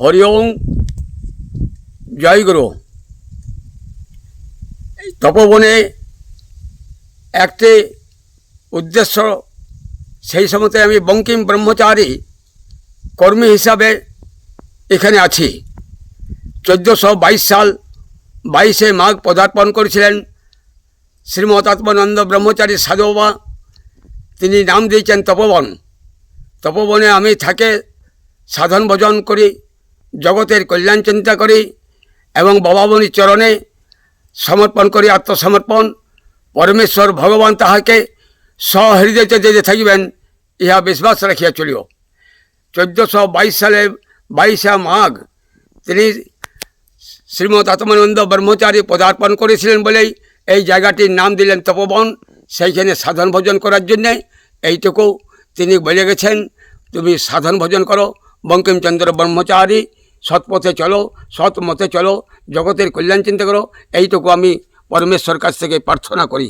হরি ওম, জয় এই তপবনে একটি উদ্দেশ্য, সেই সময়তে আমি বঙ্কিম ব্রহ্মচারী কর্মী হিসাবে এখানে আছি। চোদ্দোশো বাইশ সাল বাইশে মাঘ পদার্পণ করেছিলেন শ্রীমৎ আত্মানন্দ ব্রহ্মচারী সাধুবাবা। তিনি নাম দিয়েছেন তপবন। তপবনে আমি থাকে, সাধন ভজন করি জগতের কল্যাণ চিন্তা করি এবং বাবামণির চরণে সমর্পণ করি, আত্মসমর্পণ। পরমেশ্বর ভগবান তাহাকে সহৃদয়তে দিতে থাকিবেন, ইহা বিশ্বাস রাখিয়া চলিও। চোদ্দোশো বাইশ সালে বাইশে মাঘ, তিনি শ্রীমৎ আত্মানন্দ ব্রহ্মচারী পদার্পণ করেছিলেন বলেই এই জায়গাটির নাম দিলেন তপবন। সেইখানে সাধন ভোজন করার জন্যে এইটুকু তিনি বলে গেছেন, তুমি সাধন ভজন করো, বঙ্কিমচন্দ্র ব্রহ্মচারী সৎপথে চলো, সৎ মতে চলো, জগতের কল্যাণ চিন্তা করো। এইটুকু আমি পরমেশ্বর কাছ থেকে প্রার্থনা করি।